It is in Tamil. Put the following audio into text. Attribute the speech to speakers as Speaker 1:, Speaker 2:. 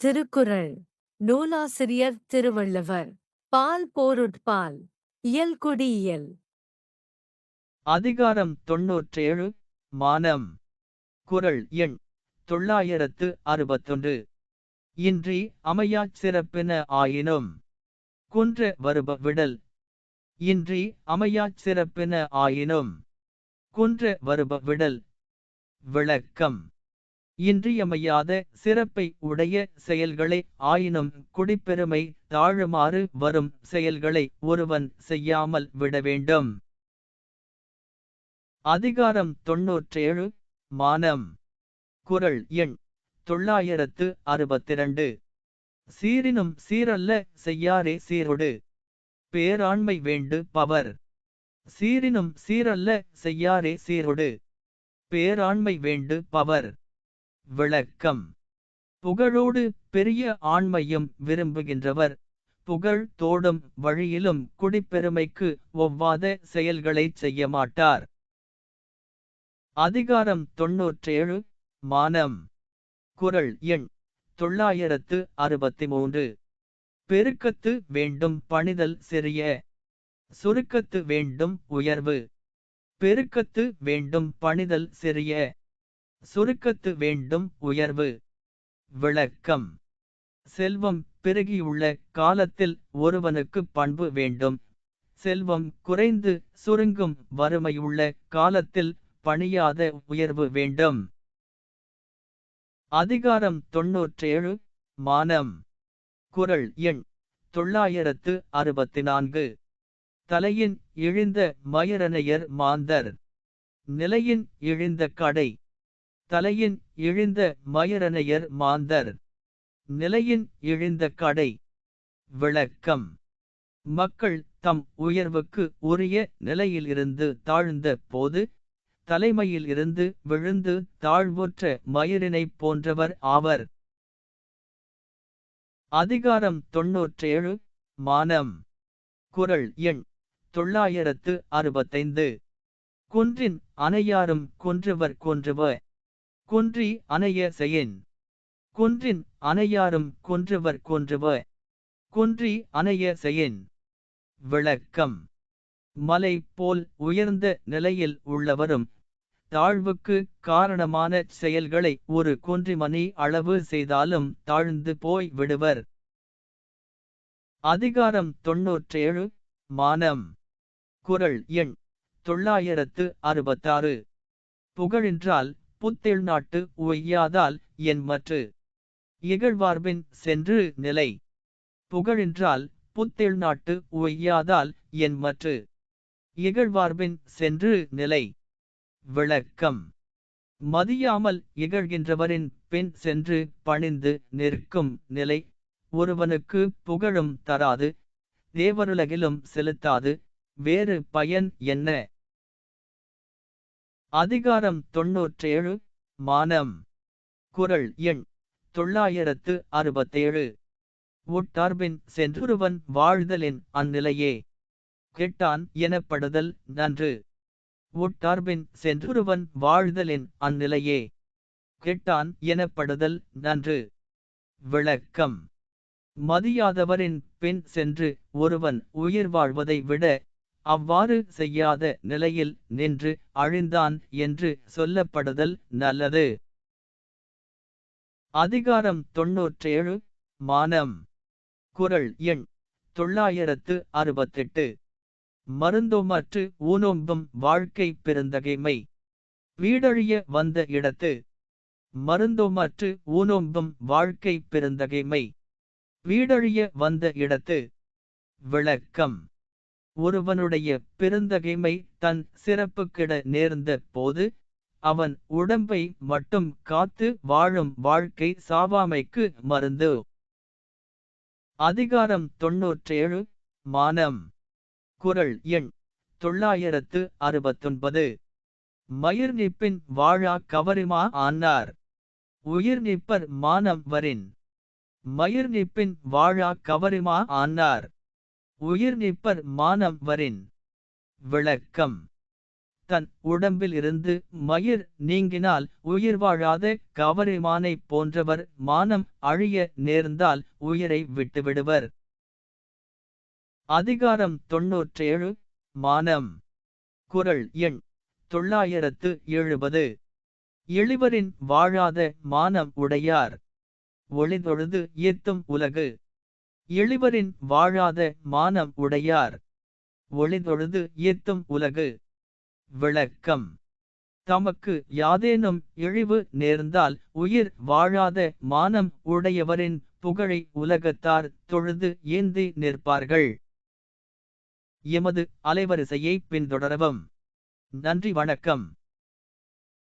Speaker 1: திருக்குறள். நூலாசிரியர் திருவள்ளுவர். பால் போருட்பால். இயல்குடியியல்
Speaker 2: அதிகாரம் தொன்னூற்றேழு மானம். குறள் எண் தொள்ளாயிரத்து அறுபத்தொன்று. இன்றி அமையாச் சிறப்பின ஆயினும் குன்ற வருப விடல். இன்றி அமையாச் சிறப்பின ஆயினும் குன்ற வருப விடல். விளக்கம். இன்றியமையாத சிறப்பை உடைய செயல்களை ஆயினும் குடிப்பெருமை தாழுமாறு வரும் செயல்களை ஒருவன் செய்யாமல் விட வேண்டும். அதிகாரம் தொன்னூற்றேழு மானம். குறள் எண் தொள்ளாயிரத்து அறுபத்திரண்டு. சீரினும் சீரல்ல செய்யாரே சீரொடு. பேராண்மை வேண்டு பவர். சீரினும் சீரல்ல செய்யாரே சீரொடு. பேராண்மை வேண்டு பவர். விளக்கம். புகழோடு பெரிய ஆண்மையும் விரும்புகின்றவர். புகழ் தோடும் வழியிலும் குடிப்பெருமைக்கு ஒவ்வாத செயல்களைச் செய்ய மாட்டார். அதிகாரம் தொன்னூற்றேழு மானம். குறள் எண் தொள்ளாயிரத்து அறுபத்தி மூன்று பெருக்கத்து வேண்டும் பணிதல் சிறிய. சுருக்கத்து வேண்டும் உயர்வு. பெருக்கத்து வேண்டும் பணிதல் சிறிய. சுருக்கத்து வேண்டும் உயர்வு. விளக்கம். செல்வம் பெருகியுள்ள காலத்தில் ஒருவனுக்கு பண்பு வேண்டும். செல்வம் குறைந்து சுருங்கும் வறுமையுள்ள காலத்தில் பணியாத உயர்வு வேண்டும். அதிகாரம் தொன்னூற்றேழு மானம். குறள் எண் தொள்ளாயிரத்து அறுபத்தி நான்கு தலையின் இழிந்த மயிரனையர் மாந்தர். நிலையின் இழிந்த கடை. தலையின் இழிந்த மயரனையர் மாந்தர். நிலையின் இழிந்த கடை. விளக்கம். மக்கள் தம் உயர்வுக்கு உரிய நிலையிலிருந்து தாழ்ந்த போது தலைமையில் இருந்து விழுந்து தாழ்வுற்ற மயிரினைப் போன்றவர் ஆவர். அதிகாரம் தொன்னூற்றேழு மானம். குறள் எண் தொள்ளாயிரத்து அறுபத்தைந்து. குன்றின் அனையாரும் குன்றுவர் குன்றுவ. குன்றி அணைய செயின் குன்றின் அணையாரும் குன்றுவர் குன்றுவ குன்றி அணைய செய்யின். விளக்கம். மலை போல் உயர்ந்த நிலையில் உள்ளவரும் தாழ்வுக்கு காரணமான செயல்களை ஒரு குன்றிமணி அளவு செய்தாலும் தாழ்ந்து போய் விடுவர். அதிகாரம் தொன்னூற்றேழு மானம். குறள் எண் தொள்ளாயிரத்து அறுபத்தாறு. புகழென்றால் புத்தெழ் நாட்டு உய்யாதால் என் மற்று இகழ்வார்பின் சென்று நிலை. புகழின்றால் புத்தெழ் நாட்டு உய்யாதால் என் மற்று இகழ்வார்பின் சென்று நிலை. விளக்கம். மதியாமல் இகழ்கின்றவரின் பின் சென்று பணிந்து நிற்கும் நிலை. ஒருவனுக்கு புகழும் தராது தேவருலகிலும் செலுத்தாது. வேறு பயன் என்ன? அதிகாரம் தொன்னூற்றேழு மானம். குறள் எண் தொள்ளாயிரத்து அறுபத்தேழு. உட்டார்பின் சென்றுருவன் வாழ்தலின் அந்நிலையே. கெட்டான் எனப்படுதல் நன்று. உட்டார்பின் சென்றுருவன் வாழ்தலின் அந்நிலையே. கெட்டான் எனப்படுதல் நன்று. விளக்கம். மதியாதவரின் பின் சென்று ஒருவன் உயிர் வாழ்வதை விட அவ்வாறு செய்யாத நிலையில் நின்று அழிந்தான் என்று சொல்லப்படுதல் நல்லது. அதிகாரம் தொன்னூற்றேழு மானம். குறள் எண் தொள்ளாயிரத்து அறுபத்தெட்டு. மருந்தோமற்று ஊனோம்பும் வாழ்க்கை பெருந்தகைமை. வீடழிய வந்த இடத்து. மருந்தோமற்று ஊனோம்பும் வாழ்க்கை பெருந்தகைமை. வீடழிய வந்த இடத்து. விளக்கம். ஒருவனுடைய பிறந்தகைமை தன் சிறப்புக்கிட நேர்ந்த போது அவன் உடம்பை மட்டும் காத்து வாழும் வாழ்க்கை சாவாமைக்கு மருந்து. அதிகாரம் தொன்னூற்றேழு மானம். குறள் எண் தொள்ளாயிரத்து அறுபத்தொன்பது. மயிர் நிப்பின் வாழா கவரிமா ஆனார். உயிர் நிப்பர் மானம் வரின். மயிர் நிப்பின் வாழா கவரிமா ஆனார். உயிர் நிற்பர் மானம் வரின் விளக்கம். தன் உடம்பில் இருந்து மயிர் நீங்கினால் உயிர் வாழாத கவரிமானைப் போன்றவர் மானம் அழிய நேர்ந்தால் உயிரை விட்டுவிடுவர். அதிகாரம் தொன்னூற்றேழு மானம். குறள் எண் தொள்ளாயிரத்து எழுபது. எளிவரின் வாழாத மானம் உடையார். ஒளிதொழுது ஏத்தும் உலகு. எளிவரின் வாழாத மானம் உடையார். ஒளிதொழுது ஏத்தும் உலகு. விளக்கம். தமக்கு யாதேனும் இழிவு நேர்ந்தால் உயிர் வாழாத மானம் உடையவரின் புகழை உலகத்தார் தொழுது ஏந்தி நிற்பார்கள். எமது அலைவரிசையை பின்தொடரவும். நன்றி வணக்கம்.